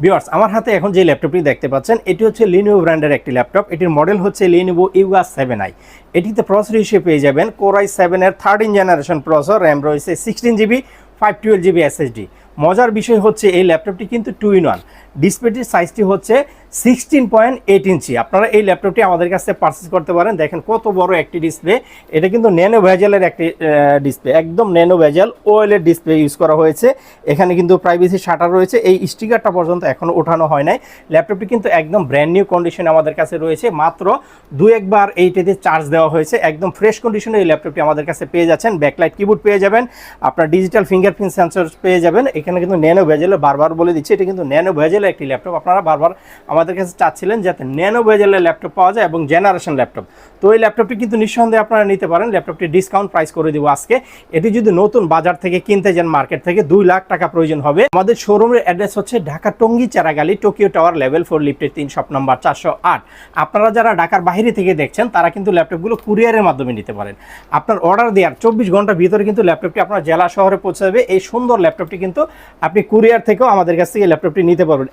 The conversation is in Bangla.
ভিউয়ার্স আমার হাতে এখন যে ল্যাপটপটি দেখতে পাচ্ছেন, এটি হচ্ছে লিনোভো ব্র্যান্ডের একটি ল্যাপটপ। এটির মডেল হচ্ছে লিনোভো ইউগা সেভেন আই এটিতে প্রসেসর হিসেবে পেয়ে যাবেন কোরাই সেভেনের থার্টিন জেনারেশন প্রসর র্যাম রয়েছে sixteen GB five twelve GB SSD মজার বিষয় হচ্ছে এই ল্যাপটপটি কিন্তু টু ইন ওয়ান ডিসপ্লেটির সাইজটি হচ্ছে সিক্সটিন পয়েন্ট এইট ইঞ্চি। আপনারা এই ল্যাপটপটি আমাদের কাছে পারচেস করতে পারেন। দেখেন কত বড় একটি ডিসপ্লে এটা কিন্তু ন্যানো ভেজেলের একটি ডিসপ্লে একদম ন্যানো ভেজেল ওয়েলের ডিসপ্লে ইউজ করা হয়েছে। এখানে কিন্তু প্রাইভেসি শাটার রয়েছে। এই স্টিকারটা পর্যন্ত এখনও ওঠানো হয় নাই। ল্যাপটপটি কিন্তু একদম ব্র্যান্ড নিউ কন্ডিশনে আমাদের কাছে রয়েছে। মাত্র দু একবার এইটাতে চার্জ দেওয়া হয়েছে। একদম ফ্রেশ কন্ডিশনে এই ল্যাপটপটি আমাদের কাছে পেয়ে যাচ্ছেন। ব্যাকলাইট কিবোর্ড পেয়ে যাবেন। আপনার ডিজিটাল ফিঙ্গারপ্রিন্ট সেন্সর পেয়ে যাবেন। এখানে কিন্তু ন্যানো ভেজেলের বারবার বলে দিচ্ছে। এটা কিন্তু ন্যানো ভেজেলের একটি ল্যাপটপ। আপনারা বারবার আমাদের কাছে চাচ্ছিলেন যাতে ন্যানো ভেজেলের ল্যাপটপ পাওয়া যায় এবং জেনারেশন ল্যাপটপ। তো এই ল্যাপটপটি কিন্তু নিঃসন্দেহে আপনারা নিতে পারেন। ল্যাপটপটি ডিসকাউন্ট প্রাইস করে দিব আজকে। এটি যদি নতুন বাজার থেকে কিনতে যান, মার্কেট থেকে দুই লাখ টাকা প্রয়োজন হবে। আমাদের শোরুমের অ্যাড্রেস হচ্ছে Dhaka Tongi Charagali, Tokyo tower level four, লিফটের তিন শপ নম্বর চারশো আট। আপনারা যারা ঢাকার বাইরে থেকে দেখছেন, তারা কিন্তু ল্যাপটপগুলো কুরিয়ারের মাধ্যমে নিতে পারেন। আপনার অর্ডার দেওয়ার চব্বিশ ঘণ্টার ভিতরে কিন্তু ল্যাপটপটি আপনার জেলা শহরে পৌঁছে যাবে। এই সুন্দর ল্যাপটপটি কিন্তু আপনি কুরিয়ার থেকেও আমাদের কাছ থেকে ল্যাপটপটি নিতে পারবেন।